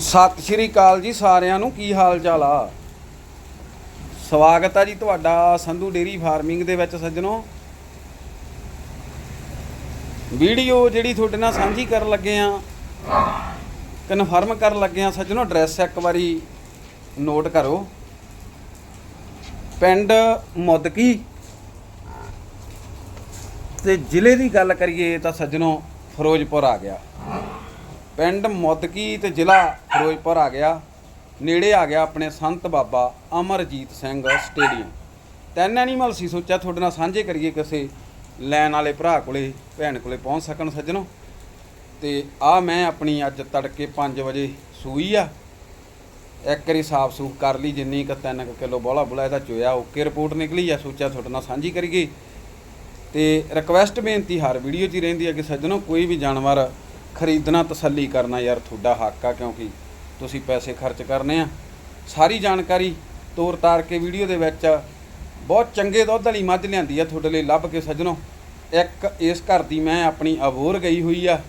ਸਤਿ ਸ਼੍ਰੀ ਅਕਾਲ ਜੀ ਸਾਰਿਆਂ ਨੂੰ, ਕੀ ਹਾਲ ਚਾਲ ਆ? ਸਵਾਗਤ ਆ ਜੀ ਤੁਹਾਡਾ ਸੰਧੂ ਡੇਰੀ ਫਾਰਮਿੰਗ ਦੇ ਵਿੱਚ ਸੱਜਣੋ। ਵੀਡੀਓ ਜਿਹੜੀ ਤੁਹਾਡੇ ਨਾਲ ਸਾਂਝੀ ਕਰਨ ਲੱਗੇ ਆ ਕਨਫਰਮ ਕਰਨ ਲੱਗੇ ਆ ਸੱਜਣੋ ਐਡਰੈਸ ਇੱਕ ਵਾਰੀ ਨੋਟ ਕਰੋ। ਪਿੰਡ ਮੁੱਦਕੀ। ਤੇ ਜ਼ਿਲ੍ਹੇ ਦੀ ਗੱਲ ਕਰੀਏ ਤਾਂ ਸੱਜਣੋ, ਫਿਰੋਜ਼ਪੁਰ ਆ ਗਿਆ। ਪਿੰਡ ਮੁੱਦਕੀ ਤੇ ਜ਼ਿਲ੍ਹਾ ਫਿਰੋਜ਼ਪੁਰ ਆ ਗਿਆ। ਨੇੜੇ ਆ ਗਿਆ ਆਪਣੇ ਸੰਤ ਬਾਬਾ ਅਮਰਜੀਤ ਸਿੰਘ ਸਟੇਡੀਅਮ। ਤਿੰਨ ਐਨੀਮਲ ਸੀ, ਸੋਚਿਆ ਤੁਹਾਡੇ ਨਾਲ ਸਾਂਝੇ ਕਰੀਏ ਕਿਸੇ ਲੈਣ ਵਾਲੇ ਭਰਾ ਕੋਲੇ, ਭੈਣ ਕੋਲੇ ਪਹੁੰਚ ਸਕਣ ਸੱਜਣੋ। ਤੇ ਆ ਮੈਂ ਆਪਣੀ ਅੱਜ ਤੜਕੇ 5 ਵਜੇ ਸੂਈ ਆ। ਇੱਕ ਵਾਰੀ ਸਾਫ਼ ਸੂਫ ਕਰ ਲਈ, ਜਿੰਨੀ ਕ 3 ਕਿਲੋ ਬੋਲਾ ਬੁਲਾ ਇਹਦਾ ਚੋਇਆ, ਓਕੇ ਰਿਪੋਰਟ ਨਿਕਲੀ ਆ, ਸੋਚਿਆ ਤੁਹਾਡੇ ਨਾਲ ਸਾਂਝੀ ਕਰੀਏ। ਤੇ ਰਿਕਵੈਸਟ ਬੇਨਤੀ ਹਰ ਵੀਡੀਓ 'ਚ ਹੀ ਰਹਿੰਦੀ ਹੈ ਕਿ ਸੱਜਣੋ, ਕੋਈ ਵੀ ਜਾਨਵਰ ਖਰੀਦਣਾ ਤਸੱਲੀ ਕਰਨਾ ਯਾਰ ਤੁਹਾਡਾ ਹੱਕ ਆ, ਕਿਉਂਕਿ ਤੁਸੀਂ ਪੈਸੇ ਖਰਚ ਕਰਨੇ ਆ। ਸਾਰੀ ਜਾਣਕਾਰੀ ਤੋਰ ਤਾਰ ਕੇ ਵੀਡੀਓ ਦੇ ਵਿੱਚ ਬਹੁਤ ਚੰਗੇ ਦੁੱਧ ਵਾਲੀ ਮੱਝ ਲਿਆਂਦੀ ਆ ਤੁਹਾਡੇ ਲਈ, ਲੱਭ ਕੇ ਸੱਜਣੋ। ਇੱਕ ਇਸ ਘਰ ਦੀ ਮੈਂ ਆਪਣੀ ਅਬੋਰ ਗਈ ਹੋਈ ਆ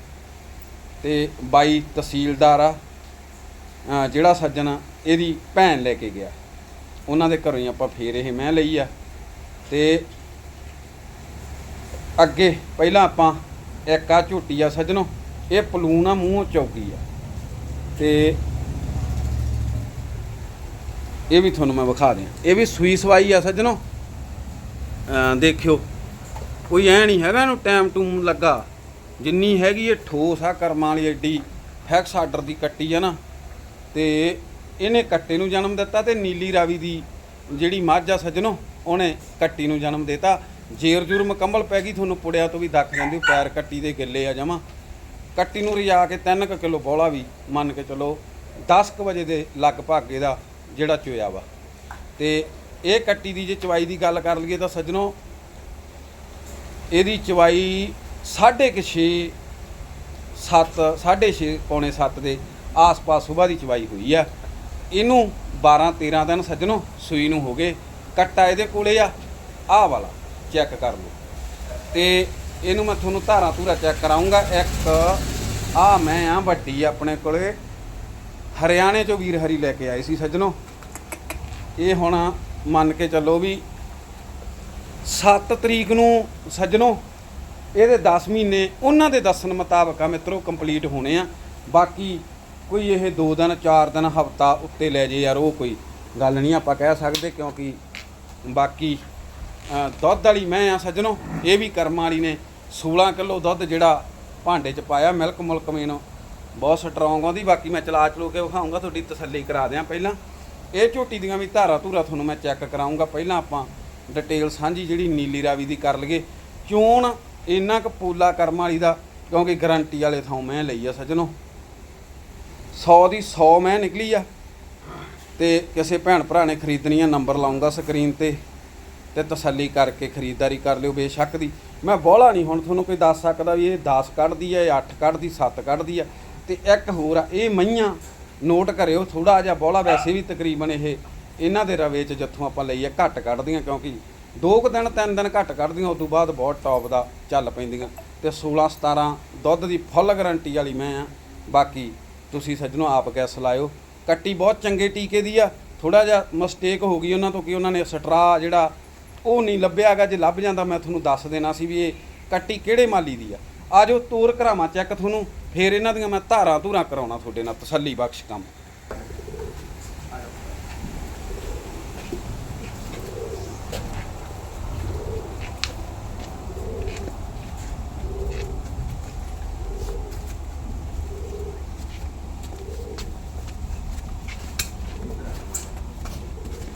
ਤੇ ਬਾਈ ਤਹਿਸੀਲਦਾਰ ਆ ਜਿਹੜਾ ਸੱਜਣ ਇਹਦੀ ਭੈਣ ਲੈ ਕੇ ਗਿਆ। ਉਹਨਾਂ ਦੇ ਘਰੋਂ ਹੀ ਆਪਾਂ ਫੇਰ ਇਹ ਮੈਂ ਲਈ ਆ। ਤੇ ਅੱਗੇ ਪਹਿਲਾਂ ਆਪਾਂ ਇੱਕ ਆ ਝੋਟੀ ਆ ਸੱਜਣੋ। ਇਹ ਪਲੂਣ ਆ, ਮੂੰਹੋਂ ਚੌਕੀ ਆ। ਤੇ ਇਹ ਵੀ ਤੁਹਾਨੂੰ ਮੈਂ ਵਿਖਾ ਦਿਆਂ। ਇਹ ਵੀ ਸੂਈ ਸਵਾਈ ਆ ਸੱਜਣੋ। ਦੇਖਿਓ, ਕੋਈ ਐ ਨਹੀਂ ਹੈਗਾ ਇਹਨੂੰ ਟਾਈਮ ਟੂਮ ਲੱਗਾ। ਜਿੰਨੀ ਹੈਗੀ ਇਹ ਠੋਸ ਆ ਕਰਮਾਂ ਵਾਲੀ ਐਡੀ, ਫੈਕਸ ਆਰਡਰ ਦੀ ਕੱਟੀ ਆ ਨਾ। ਤੇ ਇਹਨੇ ਕੱਟੇ ਨੂੰ ਜਨਮ ਦਿੱਤਾ ਤੇ ਨੀਲੀ ਰਾਵੀ ਦੀ ਜਿਹੜੀ ਮੱਝ ਆ ਸੱਜਣੋ, ਉਹਨੇ ਕੱਟੀ ਨੂੰ ਜਨਮ ਦਿੱਤਾ। ਜੇਰ ਜੁਰ ਮੁਕੰਮਲ ਪੈ ਗਈ, ਤੁਹਾਨੂੰ ਪੁੜਿਆ ਤੋਂ ਵੀ ਦੱਖ ਜਾਂਦੀ ਪੈਰ ਕੱਟੀ ਦੇ ਗਿੱਲੇ ਆ ਜਮਾ। ਕੱਟੀ ਨੂੰ ਰਿਜਾ ਕੇ 3 ਕਿਲੋ ਬੋਲਾ ਵੀ ਮੰਨ ਕੇ ਚਲੋ 10 ਕੁ ਵਜੇ ਦੇ ਲਗਭਗ ਇਹਦਾ ਜਿਹੜਾ ਚੋਇਆ ਵਾ। ਤੇ ਇਹ ਕੱਟੀ ਦੀ ਜੇ ਚਵਾਈ ਦੀ ਗੱਲ ਕਰ ਲਈਏ ਤਾਂ ਸੱਜਣੋ, ਇਹਦੀ ਚਵਾਈ 6.5 7 6.5 ਪੌਣੇ 7 ਦੇ ਆਸ-ਪਾਸ ਸਵੇਰ ਦੀ ਚਵਾਈ ਹੋਈ ਆ। ਇਹਨੂੰ 12 13 ਦਿਨ ਸੱਜਣੋ ਸੂਈ ਨੂੰ ਹੋ ਗਏ। ਕੱਟਾ ਇਹਦੇ ਕੋਲੇ ਆ, ਆਹ ਵਾਲਾ, ਚੈੱਕ ਕਰ ਲਓ। ਤੇ ਇਹਨੂੰ ਮੈਂ ਤੁਹਾਨੂੰ ਧਾਰਾਂ ਧੂਰਾ ਚੈੱਕ ਕਰਾਉਂਗਾ। ਇੱਕ ਆ ਮੈਂ ਆ ਵੱਡੀ ਆਪਣੇ ਕੋਲੇ। ਹਰਿਆਣੇ ਚੋਂ ਵੀਰ ਹਰੀ ਲੈ ਕੇ ਆਏ ਸੀ ਸੱਜਣੋ। ਇਹ ਹੁਣ ਮੰਨ ਕੇ ਚੱਲੋ ਵੀ 7 ਤਰੀਕ ਨੂੰ ਸੱਜਣੋ, ਇਹਦੇ 10 ਮਹੀਨੇ, ਉਹਨਾਂ ਦੇ ਦੱਸਣ ਮੁਤਾਬਕ ਆ ਮਿੱਤਰੋ ਕੰਪਲੀਟ ਹੋਣੇ ਆ। ਬਾਕੀ ਕੋਈ ਇਹ 2 ਦਿਨ 4 ਦਿਨ, ਹਫਤਾ ਉੱਤੇ ਲੈ ਜੇ ਯਾਰ, ਉਹ ਕੋਈ ਗੱਲ ਨਹੀਂ ਆਪਾਂ ਕਹਿ ਸਕਦੇ ਕਿਉਂਕਿ ਬਾਕੀ ਦੁੱਧ ਵਾਲੀ ਮੈਂ ਆ ਸੱਜਣੋ, ਇਹ ਵੀ ਕਰਮਾਂ ਵਾਲੀ ਨੇ। 16 ਕਿਲੋ ਦੁੱਧ ਜਿਹੜਾ ਭਾਂਡੇ 'ਚ ਪਾਇਆ ਮਿਲਕ ਮੁਲਕ ਮੇਨ ਬਹੁਤ ਸਟਰੋਂਗ ਆਉਂਦੀ ਬਾਕੀ ਮੈਂ ਚਲਾ ਚਲੋ ਕੇ ਵਿਖਾਉਂਗਾ, ਤੁਹਾਡੀ ਤਸੱਲੀ ਕਰਾ ਦਿਆਂ ਪਹਿਲਾਂ। ਇਹ ਝੋਟੀ ਦੀਆਂ ਵੀ ਧਾਰਾ ਧੂਰਾ ਤੁਹਾਨੂੰ ਮੈਂ ਚੈੱਕ ਕਰਾਉਂਗਾ। ਪਹਿਲਾਂ ਆਪਾਂ ਡਿਟੇਲ ਸਾਂਝੀ ਜਿਹੜੀ ਨੀਲੀ ਰਾਵੀ ਦੀ ਕਰ ਲਈਏ। ਚੋਣ ਇੰਨਾ ਕੁ ਪੂਲਾ ਕਰਮ ਵਾਲੀ ਦਾ, ਕਿਉਂਕਿ ਗਰੰਟੀ ਵਾਲੇ ਥਾਂ ਮੈਂ ਲਈ ਆ ਸੱਜਣੋ। 100 ਦੀ 100 ਮੈਂ ਨਿਕਲੀ ਆ। ਤੇ ਕਿਸੇ ਭੈਣ ਭਰਾ ਨੇ ਖਰੀਦਣੀ ਆ ਨੰਬਰ ਲਾਉਂਗਾ ਸਕਰੀਨ ਤੇ। ਤੇ ਤਸੱਲੀ ਕਰਕੇ ਖਰੀਦਦਾਰੀ ਕਰ ਲਿਓ ਬੇਸ਼ੱਕ ਦੀ। ਮੈਂ ਬੋਲਾ ਨਹੀਂ, ਹੁਣ ਤੁਹਾਨੂੰ ਕੋਈ ਦੱਸ ਸਕਦਾ ਵੀ ਇਹ 10 ਕੱਢਦੀ ਹੈ 8 ਕੱਢਦੀ 7 ਕੱਢਦੀ ਆ। ਤੇ ਇੱਕ ਹੋਰ ਆ, ਇਹ ਮਈਆਂ ਨੋਟ ਕਰਿਓ ਥੋੜਾ ਜਿਹਾ ਬੋਲਾ, ਵੈਸੇ ਵੀ ਤਕਰੀਬਨ ਇਹ ਇਹਨਾਂ ਦੇ ਰਵੇ ਚ ਜਿੱਥੋਂ ਆਪਾਂ ਲਈਏ, ਘੱਟ ਕੱਢਦੀਆਂ, ਕਿਉਂਕਿ ਦੋ ਕੁ ਦਿਨ, ਤਿੰਨ ਦਿਨ ਘੱਟ ਕੱਢਦੀਆਂ ਉਸ ਤੋਂ ਬਾਅਦ ਬਹੁਤ ਟੌਪ ਦਾ ਚੱਲ ਪੈਂਦੀਆਂ। ਤੇ 16 17 ਦੁੱਧ ਦੀ ਫੁੱਲ ਗਾਰੰਟੀ ਵਾਲੀ ਮੈਂ ਆ। ਬਾਕੀ ਤੁਸੀਂ ਸੱਜਣੋ ਆਪ ਗੈਸ ਲਾਇਓ। ਕੱਟੀ ਬਹੁਤ ਚੰਗੇ ਟੀਕੇ ਦੀ ਆ ਥੋੜਾ ਜਿਹਾ ਮਿਸਟੇਕ ਹੋ ਗਈ ਉਹਨਾਂ ਤੋਂ, ਕਿ ਉਹਨਾਂ ਨੇ ਸਟਰਾ ਜਿਹੜਾ ਉਹ ਨਹੀਂ ਲੱਭਿਆਗਾ, ਜੇ ਲੱਭ ਜਾਂਦਾ ਮੈਂ ਤੁਹਾਨੂੰ ਦੱਸ ਦੇਣਾ ਸੀ ਵੀ ਇਹ ਕੱਟੀ ਕਿਹੜੇ ਮਾਲੀ ਦੀ ਆ। ਆਜੋ ਤੋਰ ਕਰਾਵਾਂ ਚੈੱਕ ਤੁਹਾਨੂੰ, ਫੇਰ ਇਹਨਾਂ ਦੀਆਂ ਮੈਂ ਧਾਰਾਂ ਧੂਰਾਂ ਕਰਾਉਣਾ ਤੁਹਾਡੇ ਨਾਲ ਤਸੱਲੀ ਬਖਸ਼ ਕੰਮ।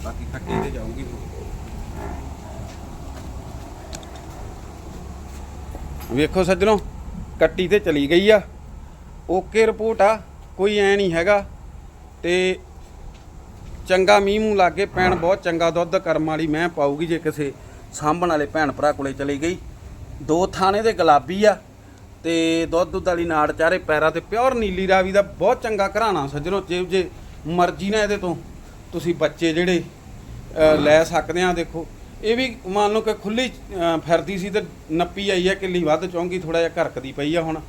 ਬਾਕੀ ਕੱਟੀ ਤੇ ਜਾਊਗੀ ਵੇਖੋ ਸੱਜਣੋ, ਕੱਟੀ ਤੇ ਚਲੀ ਗਈ ਆ। ਓਕੇ ਰਿਪੋਰਟ ਆ, ਕੋਈ ਐ ਨਹੀਂ ਹੈਗਾ। ਤੇ ਚੰਗਾ ਮੀਂਹ ਮੂੰਹ ਲਾਗੇ ਪੈਣ ਬਹੁਤ ਚੰਗਾ ਦੁੱਧ ਕਰਮ ਵਾਲੀ ਮੈਂ ਪਾਊਗੀ ਜੇ ਕਿਸੇ ਸਾਂਭਣ ਵਾਲੇ ਭੈਣ ਭਰਾ ਕੋਲੇ ਚਲੀ ਗਈ। ਦੋ ਥਾਣੇ ਦੇ ਗੁਲਾਬੀ ਆ ਤੇ ਦੁੱਧ ਦੁੱਧ ਵਾਲੀ ਨਾੜ ਚਾਰੇ ਪੈਰਾਂ ਤੇ ਪਿਓਰ ਨੀਲੀ ਰਾਵੀ ਦਾ ਬਹੁਤ ਚੰਗਾ ਘਰਾਣਾ ਸੱਜਣੋ, ਜੇ ਜੇ ਮਰਜ਼ੀ ਨਾ ਇਹਦੇ ਤੋਂ। ਤੁਸੀਂ ਬੱਚੇ ਜਿਹੜੇ ਲੈ ਸਕਦੇ ਆ, ਦੇਖੋ। ਇਹ ਵੀ ਮੰਨ ਲਓ ਕਿ ਖੁੱਲੀ ਫਿਰਦੀ ਸੀ ਤੇ ਨੱਪੀ ਆਈ ਆ, ਕਿੱਲੀ ਵੱਧ ਚੌਂਗੀ ਥੋੜਾ ਜਿਹਾ ਘਰਕਦੀ ਪਈ ਆ ਹੁਣ।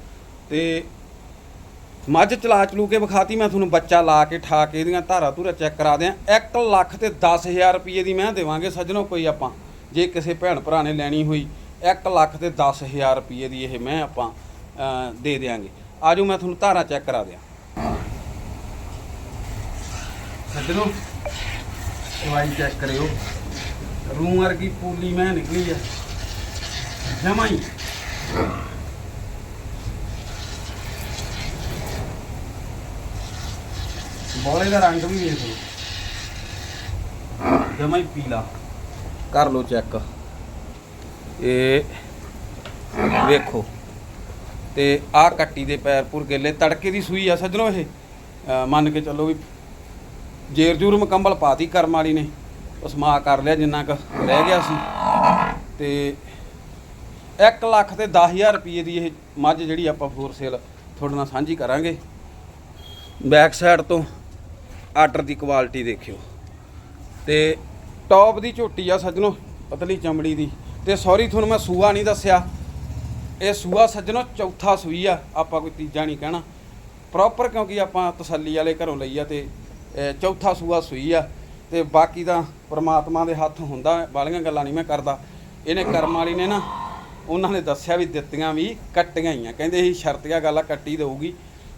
ਤੇ ਮੱਝ ਚਲਾ ਚਲੂ ਕੇ ਵਿਖਾਤੀ, ਮੈਂ ਤੁਹਾਨੂੰ ਬੱਚਾ ਲਾ ਕੇ, ਠਾ ਕੇ ਇਹਦੀਆਂ ਧਾਰਾ ਧੂਰਾ ਚੈੱਕ ਕਰਾ ਦਿਆਂ। 1 ਲੱਖ ਤੇ 10000 ਰੁਪਏ ਦੀ ਮੈਂ ਦੇਵਾਂਗੇ, ਸੱਜਣੋ ਕੋਈ ਆਪਾਂ, ਜੇ ਕਿਸੇ ਭੈਣ ਭਰਾ ਨੇ ਲੈਣੀ ਹੋਈ 1 ਲੱਖ ਤੇ 10000 ਰੁਪਏ ਦੀ ਇਹ ਮੈਂ ਆਪਾਂ ਦੇ ਦਿਆਂਗੇ। ਆਜੋ, ਮੈਂ ਤੁਹਾਨੂੰ ਧਾਰਾ ਚੈੱਕ ਕਰਾ ਦਿਆਂ। ਸੱਜਣੋ ਦਵਾਈ ਚੈੱਕ ਕਰਿਓ। ਰੂਮ ਵਰਗੀ ਪੂਲੀ ਮੈਂ ਨਿਕਲੀ ਆ। ਜਮਾ ਹੀ। ਬੋਲੇ ਦਾ ਰੰਗ ਵੀ ਵੇਖ ਲਓ। ਜਮਾਂ ਹੀ ਪੀਲਾ। ਕਰ ਲਓ ਚੈੱਕ। ਇਹ ਵੇਖੋ। ਤੇ ਆ ਕੱਟੀ ਦੇ ਪੈਰ ਪੁਰ ਗੇਲੇ। ਤੜਕੇ ਦੀ ਸੂਈ ਆ ਸੱਜਣੋ ਇਹ। ਮੰਨ ਕੇ ਚੱਲੋ ਵੀ ਜੇਰ ਜੂਰ ਮੁਕੰਮਲ ਪਾਤੀ ਕਰਮ ਵਾਲੀ ਨੇ। ਉਹ ਸਮਾ ਕਰ ਲਿਆ ਜਿੰਨਾ ਕੁ ਰਹਿ ਗਿਆ ਸੀ। ਤੇ 1 ਲੱਖ ਤੇ 10000 ਰੁਪਏ ਦੀ ਇਹ ਮੱਝ ਜਿਹੜੀ ਆਪਾਂ ਫੋਰ ਸੇਲ ਤੁਹਾਡੇ ਨਾਲ ਸਾਂਝੀ ਕਰਾਂਗੇ। ਬੈਕ ਸਾਈਡ ਤੋਂ ਆਰਡਰ ਦੀ ਕੁਆਲਿਟੀ ਦੇਖਿਓ। ਤੇ ਟੌਪ ਦੀ ਝੋਟੀ ਆ ਸੱਜਣੋ, ਪਤਲੀ ਚਮੜੀ ਦੀ। ਤੇ ਸੌਰੀ ਤੁਹਾਨੂੰ ਮੈਂ ਸੂਆ ਨਹੀਂ ਦੱਸਿਆ। ਇਹ ਸੂਆ ਸੱਜਣੋ ਚੌਥਾ ਸੂਈ ਆ, ਆਪਾਂ ਕੋਈ ਤੀਜਾ ਨਹੀਂ ਕਹਿਣਾ। ਪ੍ਰੋਪਰ ਕਿਉਂਕਿ ਆਪਾਂ ਤਸੱਲੀ ਵਾਲੇ ਘਰੋਂ ਲਈ ਆ ਤੇ, ਇਹ ਚੌਥਾ ਸੂਆ ਸੂਈ ਆ। ਤੇ ਬਾਕੀ ਤਾਂ ਪ੍ਰਮਾਤਮਾ ਦੇ ਹੱਥ ਹੁੰਦਾ, ਵਾਲੀਆਂ ਗੱਲਾਂ ਨਹੀਂ ਮੈਂ ਕਰਦਾ। ਇਹਨੇ ਕਰਮ ਵਾਲੀ ਨੇ ਨਾ, ਉਹਨਾਂ ਨੇ ਦੱਸਿਆ ਵੀ ਦਿੱਤੀਆਂ ਵੀ ਕੱਟੀਆਂ ਹੀ ਆ। ਕਹਿੰਦੇ ਸੀ ਸ਼ਰਤੀਆ ਗੱਲ ਆ, ਕੱਟੀ ਦੇਊਗੀ।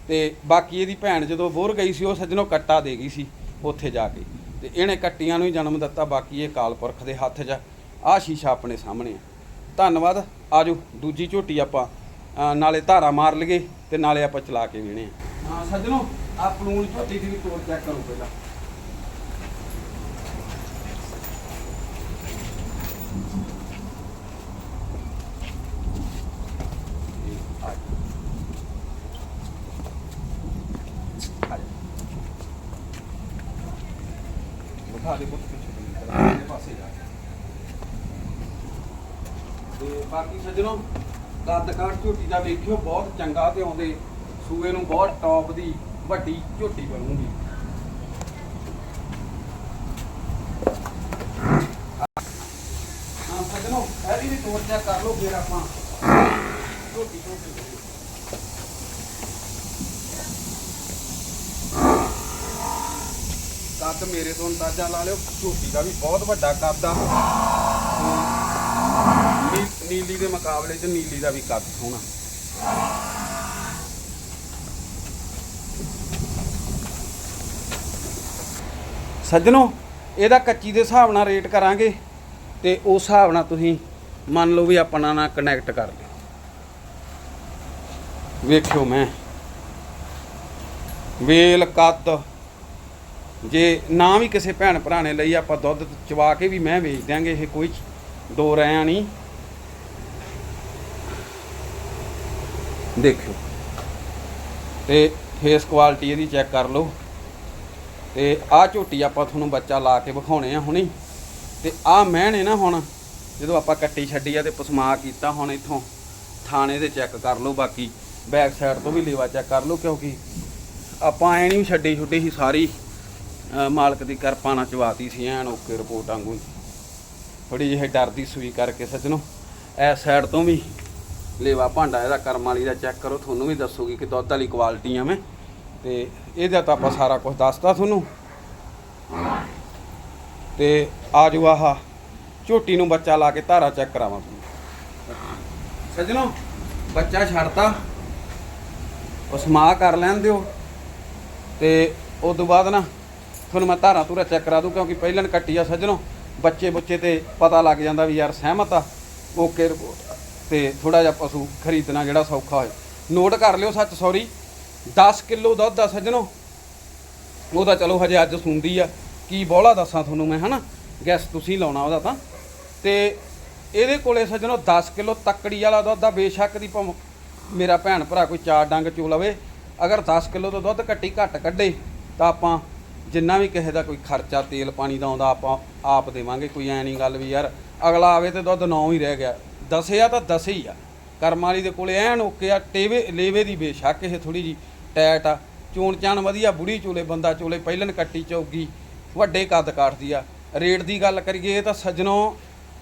ਤੇ ਬਾਕੀ ਇਹਦੀ ਭੈਣ ਜਦੋਂ ਬੋਰ ਗਈ ਸੀ, ਉਹ ਸੱਜਣੋਂ ਕੱਟਾ ਦੇ ਗਈ ਸੀ ਉੱਥੇ ਜਾ ਕੇ। ਤੇ ਇਹਨੇ ਕੱਟੀਆਂ ਨੂੰ ਹੀ ਜਨਮ ਦਿੱਤਾ, ਬਾਕੀ ਇਹ ਕਾਲਪੁਰਖ ਦੇ ਹੱਥ 'ਚ ਆ। ਸ਼ੀਸ਼ਾ ਆਪਣੇ ਸਾਹਮਣੇ ਆ। ਧੰਨਵਾਦ, ਆਜੋ, ਦੂਜੀ ਝੋਟੀ ਆਪਾਂ ਨਾਲੇ ਧਾਰਾ ਮਾਰ ਲਈਏ ਤੇ ਨਾਲੇ ਆਪਾਂ ਚਲਾ ਕੇ ਵੇਣੇ ਆ। ਹਾਂ, ਸੱਜਣੋ ਆ ਪਲੂਣ ਝੋਟੀ ਦੀ ਵੀ ਤੋੜ ਚੈੱਕ ਕਰੋ ਪਹਿਲਾਂ ਇਹ ਆ ਜਾਓ। ਆ ਜਾਓ। ਵਿਖਾ ਦੇ ਪੁੱਤ ਪਿੱਛੇ ਦੇ ਪਾਸੇ ਜਾ ਕੇ। ਤੇ ਬਾਕੀ ਸੱਜਣੋ ਕੱਦ ਕਾਠ ਝੋਟੀ ਦਾ ਵੇਖਿਓ, ਬਹੁਤ ਚੰਗਾ ਤੇ ਆਉਂਦੇ। ਸੂਏ ਨੂੰ ਬਹੁਤ ਟੌਪ ਦੀ ਵੱਡੀ ਝੋਟੀ ਬਣੂਗੀ। ਹਾਂ, ਸੱਜਣੋ ਇਹਦੀ ਵੀ ਤੋੜ ਚੈੱਕ ਕਰ ਲਓ, ਫਿਰ ਆਪਾਂ ਝੋਟੀ ਝੋਟੀ ਕੱਦ ਮੇਰੇ ਤੋਂ ਅੰਦਾਜ਼ਾ ਲਾ ਲਿਓ, ਝੋਟੀ ਦਾ ਵੀ ਬਹੁਤ ਵੱਡਾ ਕੱਦ ਆ। ਨੀ- ਨੀਲੀ ਦੇ ਮੁਕਾਬਲੇ 'ਚ ਨੀਲੀ ਦਾ ਵੀ ਕੱਦ ਸੋਹਣਾ। ਸੱਜਣੋ, ਇਹਦਾ ਕੱਚੀ ਦੇ ਹਿਸਾਬ ਨਾਲ ਰੇਟ ਕਰਾਂਗੇ ਤੇ ਉਸ ਹਿਸਾਬ ਨਾਲ ਤੁਸੀਂ ਮੰਨ ਲਓ ਵੀ ਆਪਣਾ ਨਾਲ ਕਨੈਕਟ ਕਰ ਲਿਓ। ਵੇਖਿਓ ਮੈਂ। ਵੇਲ, ਕੱਦ, ਜੇ ਨਾ ਵੀ ਕਿਸੇ ਭੈਣ ਭਰਾ ਨੇ ਲਈ, ਆਪਾਂ ਦੁੱਧ ਚਵਾ ਕੇ ਵੀ ਮੈਂ ਵੇਚ ਦਿਆਂਗੇ, ਇਹ ਕੋਈ ਦੋ ਰਿਆਂ ਨਹੀਂ। ਦੇਖਿਓ। ਤੇ ਫੇਸ ਕੁਆਲਿਟੀ ਇਹਦੀ ਚੈੱਕ ਕਰ ਲਓ। ਤੇ ਆਹ ਝੋਟੀ ਆਪਾਂ ਤੁਹਾਨੂੰ ਬੱਚਾ ਲਾ ਕੇ ਵਿਖਾਉਣੇ ਆ ਹੁਣੀ। ਤੇ ਆਹ ਮੈਂ ਨੇ ਨਾ ਹੁਣ, ਜਦੋਂ ਆਪਾਂ ਕੱਟੀ ਛੱਡੀ ਆ ਤੇ ਪਸਮਾ ਕੀਤਾ ਹੁਣ ਇੱਥੋਂ। ਥਾਣੇ ਦੇ ਚੈੱਕ ਕਰ ਲਓ ਬਾਕੀ। ਬੈਕ ਸਾਈਡ ਤੋਂ ਵੀ ਲੇਵਾ ਚੈੱਕ ਕਰ ਲਓ ਕਿਉਂਕਿ ਆਪਾਂ ਐ ਨਹੀਂ ਛੱਡੀ ਛੁੱਟੀ ਸੀ ਸਾਰੀ। ਮਾਲਕ ਦੀ ਕਿਰਪਾ ਨਾਲ ਚਵਾਤੀ ਸੀ ਐਨ ਓਕੇ ਰਿਪੋਰਟ ਵਾਂਗੂ। ਥੋੜੀ ਜਿਹੀ ਡਰਦੀ ਸੂਈ ਕਰਕੇ ਸੱਜਣੋ। ਐਸ ਸਾਈਡ ਤੋਂ ਵੀ ਲੇਵਾ ਭਾਂਡਾ ਇਹਦਾ ਕਰਮ ਵਾਲੀ ਦਾ ਚੈੱਕ ਕਰੋ, ਤੁਹਾਨੂੰ ਵੀ ਦੱਸੂਗੀ ਕਿ ਦੁੱਧ ਵਾਲੀ ਕੁਆਲਿਟੀ ਆ ਮੈਂ। ਤੇ ਇਹਦਾ ਤਾਂ ਆਪਾਂ ਸਾਰਾ ਕੁਝ ਦੱਸਤਾ ਤੁਹਾਨੂੰ। ਤੇ ਆਜੋ ਆਹ, ਝੋਟੀ ਨੂੰ ਬੱਚਾ ਲਾ ਕੇ ਧਾਰਾ ਚੈੱਕ ਕਰਾਵਾਂ ਤੁਹਾਨੂੰ। ਸੱਜਣੋ, ਬੱਚਾ ਛੱਡਤਾ। ਉਸਮਾ ਕਰ ਲੈਣ ਦਿਓ। ਤੇ ਉਸ ਤੋਂ ਬਾਅਦ ਨਾ, ਤੁਹਾਨੂੰ ਮੈਂ ਧਾਰਾ ਧੂਰਾ ਚੈੱਕ ਕਰਾ ਦੂੰ, ਕਿਉਂਕਿ ਪਹਿਲਾਂ ਕੱਟੀ ਆ ਸੱਜਣੋ। ਬੱਚੇ ਬੁੱਚੇ ਤੇ ਪਤਾ ਲੱਗ ਜਾਂਦਾ ਵੀ ਯਾਰ ਸਹਿਮਤ ਆ। ਓਕੇ ਰਿਪੋਰਟ ਤੇ ਥੋੜਾ ਜਿਹਾ ਪਸ਼ੂ ਖਰੀਦਣਾ ਜਿਹੜਾ ਸੌਖਾ ਹੋਏ। ਨੋਟ ਕਰ ਲਿਓ ਸੱਚ ਸੌਰੀ 10 ਕਿਲੋ ਦੁੱਧ ਆ ਸੱਜਣੋ। ਉਹ ਤਾਂ ਚਲੋ ਹਜੇ ਅੱਜ ਸੁੰਦੀ ਆ। ਕੀ ਬੋਲਾ ਦੱਸਾਂ ਤੁਹਾਨੂੰ ਮੈਂ, ਹਨਾ? ਗੈਸ ਤੁਸੀਂ ਲਾਉਣਾ ਉਹਦਾ ਤਾਂ। ਤੇ ਇਹਦੇ ਕੋਲੇ ਸੱਜਣੋ 10 ਕਿਲੋ ਤੱਕੜੀ ਵਾਲਾ ਦੁੱਧ ਆ, ਬੇਸ਼ੱਕ ਦੀ ਭਾਵੇਂ ਮੇਰਾ ਭੈਣ ਭਰਾ ਕੋਈ ਚਾਰ ਡੰਗ ਚੋ ਲਵੇ। ਅਗਰ 10 ਕਿਲੋ ਤੋਂ ਦੁੱਧ ਘੱਟੀ ਘੱਟ ਕੱਢੇ, ਤਾਂ ਆਪਾਂ ਜਿੰਨਾ ਵੀ ਕਿਸੇ ਦਾ ਕੋਈ ਖਰਚਾ, ਤੇਲ ਪਾਣੀ ਦਾ ਆਉਂਦਾ, ਆਪਾਂ ਆਪ ਦੇਵਾਂਗੇ। ਕੋਈ ਐ ਨਹੀਂ ਗੱਲ ਵੀ ਯਾਰ, ਅਗਲਾ ਆਵੇ ਤੇ ਦੁੱਧ 9 ਹੀ ਰਹਿ ਗਿਆ। ਦਸਿਆ ਤਾਂ ਦਸ ਹੀ ਆ। ਕਰਮ ਵਾਲੀ ਦੇ ਕੋਲੇ ਐਨ ਓਕੇ ਆ, ਟੇਵੇ, ਲੇਵੇ ਦੀ ਬੇਸ਼ੱਕ ਇਹ ਥੋੜੀ ਜੀ ਟੈਟ ਆ। ਚੋਣ ਚਾਣ ਵਧੀਆ, ਬੁੜੀ ਚੋਲੇ, ਬੰਦਾ ਚੋਲੇ, ਪਹਿਲਨ ਕੱਟੀ ਚੌਗੀ, ਵੱਡੇ ਕੱਦ ਕਾਟਦੀ ਆ। ਰੇਟ ਦੀ ਗੱਲ ਕਰੀਏ ਇਹ ਤਾਂ ਸੱਜਣੋ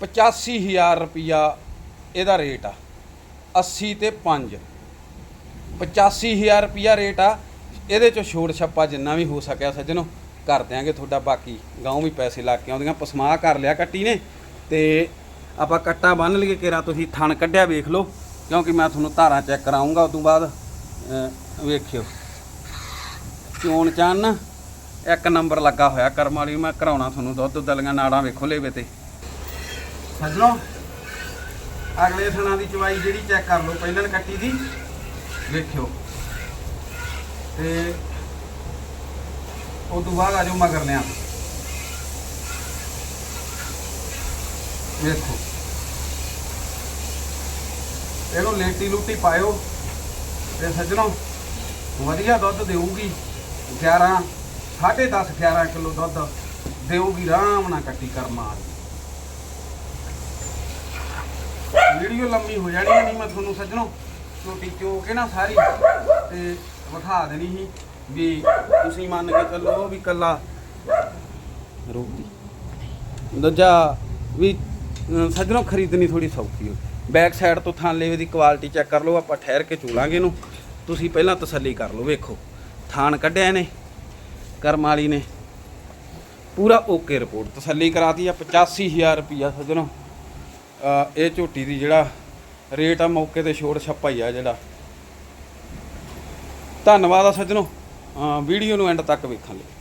85000 ਰੁਪਿਆ ਇਹਦਾ ਰੇਟ ਆ। 80 ਤੇ 5 85000 ਰੁਪਿਆ ਰੇਟ ਆ। ਇਹਦੇ ਚੋਂ ਛੋੜ ਛੱਪਾ ਜਿੰਨਾ ਵੀ ਹੋ ਸਕਿਆ ਸੱਜਣੋ, ਕਰ ਦਿਆਂਗੇ ਤੁਹਾਡਾ। ਬਾਕੀ ਗਾਉਂ ਵੀ ਪੈਸੇ ਲਾ ਕੇ ਆਉਂਦੀਆਂ, ਪਸਮਾ ਕਰ ਲਿਆ ਕੱਟੀ ਨੇ। ਤੇ ਆਪਾਂ ਕੱਟਾ ਬੰਨ ਲਈਏ ਕਿਰਾ ਤੁਸੀਂ ਥਣ ਕੱਢਿਆ ਵੇਖ ਲਓ, ਕਿਉਂਕਿ ਮੈਂ ਤੁਹਾਨੂੰ ਧਾਰਾਂ ਚੈੱਕ ਕਰਾਉਂਗਾ ਉਸ ਤੋਂ ਬਾਅਦ ਵੇਖਿਓ। ਚੋਣ ਚੰਨ, ਇੱਕ ਨੰਬਰ ਲੱਗਾ ਹੋਇਆ ਕਰਮ ਵਾਲੀ, ਮੈਂ ਕਰਾਉਣਾ ਤੁਹਾਨੂੰ ਦੁੱਧ ਦਲੀਆਂ ਨਾੜਾਂ ਵੇਖੋ ਲੇਵੇ ਤੇ। ਸੱਜਣੋ, ਅਗਲੇ ਥਣਾ ਦੀ ਚਵਾਈ ਜਿਹੜੀ ਚੈੱਕ ਕਰ ਲਓ, ਪਹਿਲਾਂ ਕੱਟੀ ਦੀ, ਵੇਖਿਓ। ਤੇ ਉਸ ਤੋਂ ਬਾਅਦ ਆ ਜਾਓ ਮਗਰ ਲਿਆ ਵੇਖੋ। ਇਹਨੂੰ ਲੇਟੀ ਲੂਟੀ ਪਾਇਓ ਤੇ ਸੱਜਣੋ, ਵਧੀਆ ਦੁੱਧ ਦੇਊਗੀ। 11 10.5 11 ਕਿਲੋ ਦੁੱਧ ਦੇਊਗੀ, ਆਰਾਮ ਨਾਲ ਕੱਟੀ ਕਰਮਾ ਵੀਡੀਓ ਲੰਮੀ ਹੋ ਜਾਣੀ ਨਹੀਂ ਮੈਂ ਤੁਹਾਨੂੰ ਸੱਜਣੋ ਛੋਟੀ ਚੋ ਕੇ ਨਾ ਸਾਰੀ ਤੇ ਵਿਖਾ ਦੇਣੀ ਸੀ ਵੀ ਤੁਸੀਂ ਮੰਨ ਕੇ ਚੱਲੋ ਵੀ ਕੱਲਾ ਰੋਟੀ। ਦੂਜਾ ਵੀ ਸੱਜਣੋ, ਖਰੀਦਣੀ ਥੋੜੀ ਸੌਖੀ ਹੋ ਬੈਕ ਸਾਈਡ ਤੋਂ ਥਾਂ ਥਾਂਲੇ ਦੀ ਕੁਆਲਿਟੀ ਚੈੱਕ ਕਰ ਲਓ ਆਪਾਂ ਠਹਿਰ ਕੇ ਚੂਲਾਂਗੇ ਇਹਨੂੰ। ਤੁਸੀਂ ਪਹਿਲਾਂ ਤਸੱਲੀ ਕਰ ਲਓ ਵੇਖੋ। ਥਾਨ ਕੱਢਿਆ ਨੇ ਕਰਮ ਵਾਲੀ ਨੇ। ਪੂਰਾ ਓਕੇ ਰਿਪੋਰਟ ਤਸੱਲੀ ਕਰਾਤੀ ਆ 85000 ਰੁਪਿਆ ਸੱਜਣੋ। ਅ, ਇਹ ਝੋਟੀ ਦੀ ਜਿਹੜਾ ਰੇਟ ਆ ਮੌਕੇ ਤੇ ਛੋੜ ਛੱਪਾ ਹੀ ਆ ਜਿਹੜਾ। ਧੰਨਵਾਦ ਆ ਸੱਜਣੋ। ਵੀਡੀਓ ਨੂੰ ਐਂਡ ਤੱਕ ਵੇਖਣ ਲਈ।